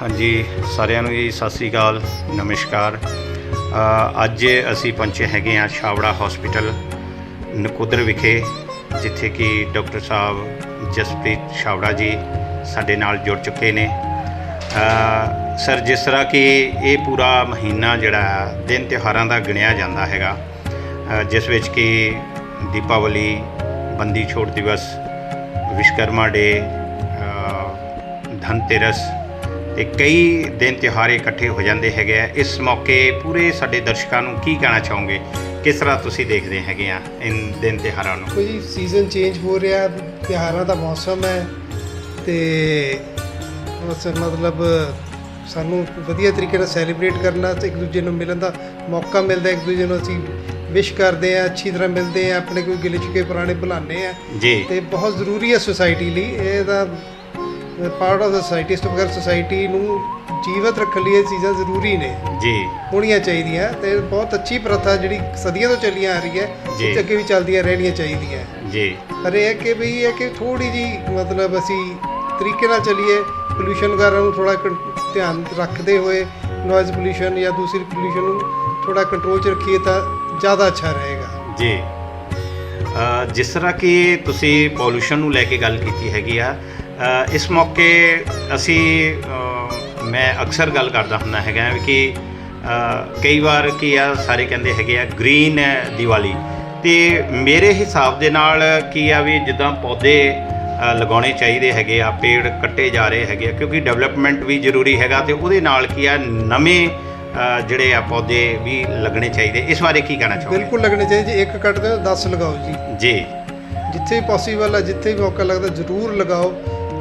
ਹਾਂਜੀ ਸਾਰਿਆਂ ਨੂੰ ਜੀ ਸਤਿ ਸ੍ਰੀ ਅਕਾਲ ਨਮਸਕਾਰ। ਅੱਜ ਅਸੀਂ ਪਹੁੰਚੇ ਹੈਗੇ ਆ ਛਾਵੜਾ ਹਸਪੀਟਲ ਨਕੋਦਰ ਵਿਖੇ ਜਿੱਥੇ ਕਿ ਡਾਕਟਰ ਸਾਹਿਬ ਜਸਪ੍ਰੀਤ ਛਾਵੜਾ ਜੀ ਸਾਡੇ ਨਾਲ ਜੁੜ ਚੁੱਕੇ ਨੇ। ਸਰ ਜਿਸ ਤਰ੍ਹਾਂ ਕਿ ਇਹ ਪੂਰਾ ਮਹੀਨਾ ਜਿਹੜਾ ਹੈ, ਦਿਨ ਤਿਉਹਾਰਾਂ ਦਾ ਗਿਣਿਆ ਜਾਂਦਾ ਹੈਗਾ ਜਿਸ ਵਿੱਚ ਕਿ ਦੀਪਾਵਲੀ ਬੰਦੀ ਛੋੜ ਦਿਵਸ ਵਿਸ਼ਕਰਮਾ ਡੇ ਧਨਤੇਰਸ ਤੇ ਕਈ ਦਿਨ ਤਿਉਹਾਰ ਇਕੱਠੇ ਹੋ ਜਾਂਦੇ ਹੈਗੇ ਆ। ਇਸ ਮੌਕੇ ਪੂਰੇ ਸਾਡੇ ਦਰਸ਼ਕਾਂ ਨੂੰ ਕੀ ਕਹਿਣਾ ਚਾਹੋਗੇ? ਕਿਸ ਤਰ੍ਹਾਂ ਤੁਸੀਂ ਦੇਖਦੇ ਹੈਗੇ ਆ ਇਨ ਦਿਨ ਤਿਉਹਾਰਾਂ ਨੂੰ? ਕੋਈ ਸੀਜ਼ਨ ਚੇਂਜ ਹੋ ਰਿਹਾ ਤਿਉਹਾਰਾਂ ਦਾ ਮੌਸਮ ਹੈ ਤੇ ਉਸ ਮਤਲਬ ਸਾਨੂੰ ਵਧੀਆ ਤਰੀਕੇ ਨਾਲ ਸੈਲੀਬ੍ਰੇਟ ਕਰਨਾ ਤੇ ਇੱਕ ਦੂਜੇ ਨੂੰ ਮਿਲਣ ਦਾ ਮੌਕਾ ਮਿਲਦਾ ਇੱਕ ਦੂਜੇ ਨੂੰ ਅਸੀਂ ਵਿਸ਼ ਕਰਦੇ ਆ ਅੱਛੀ ਤਰ੍ਹਾਂ ਮਿਲਦੇ ਆ ਆਪਣੇ ਕੋਈ ਗਿਲੇ ਸ਼ਿਕਵੇ ਪੁਰਾਣੇ ਭੁਲਾਉਂਦੇ ਆ ਜੀ। ਤੇ ਬਹੁਤ ਜ਼ਰੂਰੀ ਹੈ ਸੋਸਾਇਟੀ ਲਈ। ਇਹ ਤਾਂ ਪਾਰਟ ਆਫ ਦਾ ਸੋਸਾਇਟੀ ਇਸ ਤੋਂ ਬਗੈਰ ਸੋਸਾਇਟੀ ਨੂੰ ਜੀਵਤ ਰੱਖਣ ਲਈ ਇਹ ਚੀਜ਼ਾਂ ਜ਼ਰੂਰੀ ਨੇ। ਜੀ। ਹੋਣੀਆਂ ਚਾਹੀਦੀਆਂ ਤੇ ਬਹੁਤ ਅੱਛੀ ਪ੍ਰਥਾ ਜਿਹੜੀ ਸਦੀਆਂ ਤੋਂ ਚੱਲੀਆਂ ਆ ਰਹੀ ਹੈ। ਇਹ ਅੱਗੇ ਵੀ ਚੱਲਦੀਆਂ ਰਹਿਣੀਆਂ ਚਾਹੀਦੀਆਂ। ਜੀ। ਪਰ ਇਹ ਹੈ ਕਿ ਵੀ ਇਹ ਕਿ ਥੋੜੀ ਜੀ ਮਤਲਬ ਅਸੀਂ ਤਰੀਕੇ ਨਾਲ ਚੱਲੀਏ ਪੋਲੂਸ਼ਨ ਵਗੈਰਾ ਨੂੰ ਥੋੜਾ ਧਿਆਨ ਰੱਖਦੇ ਹੋਏ ਨੋਇਜ਼ ਪੋਲੂਸ਼ਨ ਜਾਂ ਦੂਸਰੀ ਪੋਲੂਸ਼ਨ ਨੂੰ ਥੋੜਾ ਕੰਟਰੋਲ 'ਚ ਰੱਖੀਏ ਤਾਂ ਜ਼ਿਆਦਾ ਅੱਛਾ ਰਹੇਗਾ। ਜੀ। ਜਿਸ ਤਰ੍ਹਾਂ ਕਿ ਤੁਸੀਂ ਪੋਲੂਸ਼ਨ ਨੂੰ ਲੈ ਕੇ ਗੱਲ ਕੀਤੀ ਹੈਗੀ ਆ ਇਸ ਮੌਕੇ ਅਸੀਂ ਮੈਂ ਅਕਸਰ ਗੱਲ ਕਰਦਾ ਹੁੰਦਾ ਹੈਗਾ ਕਿ ਕਈ ਵਾਰ ਕੀ ਆ ਸਾਰੇ ਕਹਿੰਦੇ ਹੈਗੇ ਆ ਗ੍ਰੀਨ ਦੀਵਾਲੀ। ਤੇ ਮੇਰੇ ਹਿਸਾਬ ਦੇ ਨਾਲ ਕੀ ਆ ਵੀ ਜਿੱਦਾਂ ਪੌਦੇ ਲਗਾਉਣੇ ਚਾਹੀਦੇ ਹੈਗੇ ਆ ਪੇੜ ਕੱਟੇ ਜਾ ਰਹੇ ਹੈਗੇ ਆ ਕਿਉਂਕਿ ਡਿਵੈਲਪਮੈਂਟ ਵੀ ਜ਼ਰੂਰੀ ਹੈਗਾ ਤੇ ਉਹਦੇ ਨਾਲ ਕੀ ਆ ਨਵੇਂ ਜਿਹੜੇ ਆ ਪੌਦੇ ਵੀ ਲੱਗਣੇ ਚਾਹੀਦੇ। ਇਸ ਬਾਰੇ ਕੀ ਕਹਿਣਾ ਚਾਹੋਗੇ? ਬਿਲਕੁਲ ਲੱਗਣੇ ਚਾਹੀਦੇ ਜੀ ਇੱਕ ਕੱਟਦੇ ਹੋ 10 ਲਗਾਓ ਜੀ। ਜੀ। ਜਿੱਥੇ ਪੋਸੀਬਲ ਹੈ ਜਿੱਥੇ ਵੀ ਮੌਕਾ ਲੱਗਦਾ ਜ਼ਰੂਰ ਲਗਾਓ।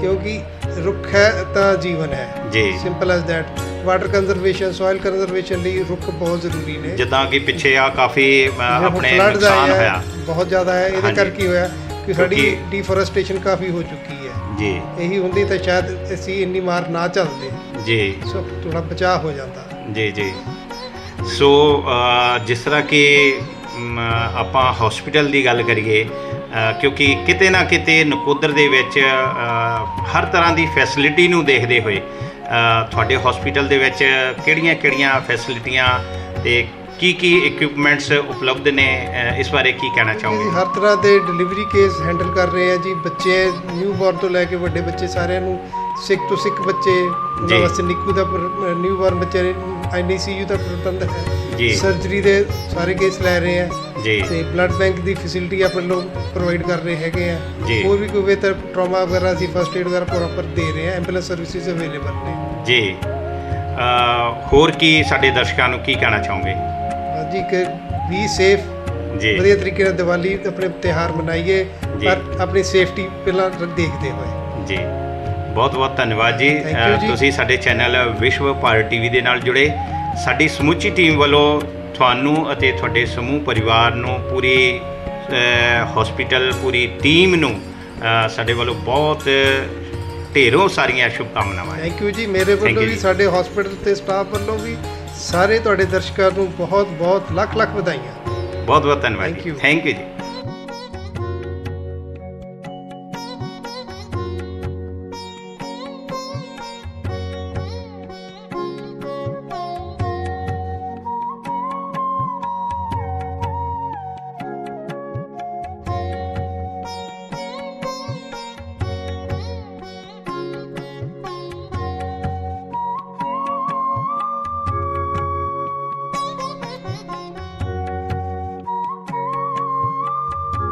ਕਿਉਂਕਿ ਰੁੱਖ ਹੈ ਤਾਂ ਜੀਵਨ ਹੈ। ਜੀ। Simple as that water conservation soil conservation ਲਈ ਰੁੱਖ ਬਹੁਤ ਜ਼ਰੂਰੀ ਨੇ। ਜਿੱਦਾਂ ਕਿ ਪਿੱਛੇ ਆ ਕਾਫੀ ਆਪਣੇ ਨੁਕਸਾਨ ਹੋਇਆ। ਬਹੁਤ ਜ਼ਿਆਦਾ ਹੈ। ਇਹਦੇ। ਕਰਕੇ ਹੋਇਆ ਕਿ ਸਾਡੀ ਡੀਫੋਰੈਸਟੇਸ਼ਨ ਕਾਫੀ ਹੋ ਚੁੱਕੀ ਹੈ। ਜੀ। ਇਹੀ ਹੁੰਦੀ ਤਾਂ ਸ਼ਾਇਦ ਅਸੀਂ ਇੰਨੀ ਮਾਰ ਨਾ ਚੱਲਦੇ। ਜੀ। ਸੋ ਥੋੜਾ ਬਚਾਅ ਹੋ ਜਾਂਦਾ। ਜੀ ਜੀ। ਸੋ ਜਿਸ ਤਰ੍ਹਾਂ ਕਿ ਆਪਾਂ ਹਸਪੀਟਲ ਦੀ ਗੱਲ ਕਰੀਏ ਕਿਉਂਕਿ ਕਿਤੇ ਨਾ ਕਿਤੇ ਨਕੋਦਰ ਦੇ ਵਿੱਚ ਹਰ ਤਰ੍ਹਾਂ ਦੀ ਫੈਸਿਲਿਟੀ ਨੂੰ ਦੇਖਦੇ ਹੋਏ ਤੁਹਾਡੇ ਹਸਪੀਟਲ ਦੇ ਵਿੱਚ ਕਿਹੜੀਆਂ-ਕਿਹੜੀਆਂ ਫੈਸਿਲਿਟੀਆਂ ਤੇ ਕੀ ਕੀ ਇਕਵਿਪਮੈਂਟਸ ਉਪਲਬਧ ਨੇ ਇਸ ਬਾਰੇ ਕੀ ਕਹਿਣਾ ਚਾਹੋਗੇ ਹਰ ਤਰ੍ਹਾਂ ਦੇ ਡਿਲੀਵਰੀ ਕੇਸ ਹੈਂਡਲ ਕਰ ਰਹੇ ਹਾਂ ਜੀ ਬੱਚੇ ਨਿਊ ਬੋਰਨ ਤੋਂ ਲੈ ਕੇ ਵੱਡੇ ਬੱਚੇ ਸਾਰਿਆਂ ਨੂੰ ਸਿੱਖ ਤੋਂ ਸਿੱਖ ਬੱਚੇ ਜੀ। ਉਹਨਾਂ ਵਾਸਤੇ ਨਿੱਕੂ ਦਾ ਨਿਊ ਬੋਰਨ ਬੱਚੇ ਆਈਸੀਯੂ ਦਾ ਪ੍ਰਬੰਧ ਜੀ। ਸਰਜਰੀ ਦੇ ਸਾਰੇ ਕੇਸ ਲੈ ਰਹੇ ਹਾਂ ਜੀ। ਤੇ ਬਲੱਡ ਬੈਂਕ ਦੀ ਫੈਸਿਲਿਟੀ ਆਪਣੇ ਲੋਕ ਪ੍ਰੋਵਾਈਡ ਕਰ ਰਹੇ ਹੈਗੇ ਆ। ਜੀ। ਹੋਰ ਵੀ ਕੋਈ ਬਿਹਤਰ ਟਰਾਮਾ ਵਗੈਰਾ ਅਸੀਂ ਫਸਟ ਏਡ ਵਗੈਰਾ ਪ੍ਰੋਪਰ ਦੇ ਰਹੇ ਹਾਂ ਐਂਬੂਲੈਂਸ ਸਰਵਿਸਿਜ਼ ਅਵੇਲੇਬਲ ਨੇ। ਜੀ। ਅ, ਹੋਰ ਕੀ ਸਾਡੇ ਦਰਸ਼ਕਾਂ ਨੂੰ ਕੀ ਕਹਿਣਾ ਚਾਹੋਗੇ? ਜੀ ਕਿ ਵੀ ਸੇਫ ਜੀ। ਵਧੀਆ ਤਰੀਕੇ ਨਾਲ ਦੀਵਾਲੀ ਤੇ ਆਪਣੇ ਤਿਉਹਾਰ ਮਨਾਈਏ। ਜੀ। ਪਰ ਆਪਣੀ ਸੇਫਟੀ ਪਹਿਲਾਂ ਦੇਖਦੇ ਹੋਏ। ਜੀ। ਬਹੁਤ ਬਹੁਤ ਧੰਨਵਾਦ ਜੀ। ਤੁਸੀਂ ਸਾਡੇ ਚੈਨਲ ਵਿਸ਼ਵ ਭਾਰਤ ਟੀਵੀ ਦੇ ਨਾਲ ਜੁੜੇ। ਸਾਡੀ ਸਮੁੱਚੀ ਟੀਮ ਵੱਲੋਂ ਤੁਹਾਨੂੰ ਅਤੇ ਤੁਹਾਡੇ ਸਮੂਹ ਪਰਿਵਾਰ ਨੂੰ ਪੂਰੀ ਹਸਪੀਟਲ ਪੂਰੀ ਟੀਮ ਨੂੰ ਸਾਡੇ ਵੱਲੋਂ ਬਹੁਤ ਢੇਰੋਂ ਸਾਰੀਆਂ ਸ਼ੁਭਕਾਮਨਾਵਾਂ ਹੈ ਥੈਂਕ ਯੂ ਜੀ। ਮੇਰੇ ਵੱਲੋਂ ਵੀ। ਸਾਡੇ ਹਸਪੀਟਲ ਤੇ ਸਟਾਫ ਵੱਲੋਂ ਵੀ ਸਾਰੇ ਤੁਹਾਡੇ ਦਰਸ਼ਕਾਂ ਨੂੰ ਬਹੁਤ ਬਹੁਤ ਲੱਖ ਲੱਖ ਵਧਾਈਆਂ। ਬਹੁਤ ਬਹੁਤ ਧੰਨਵਾਦ. ਥੈਂਕ ਯੂ ਜੀ।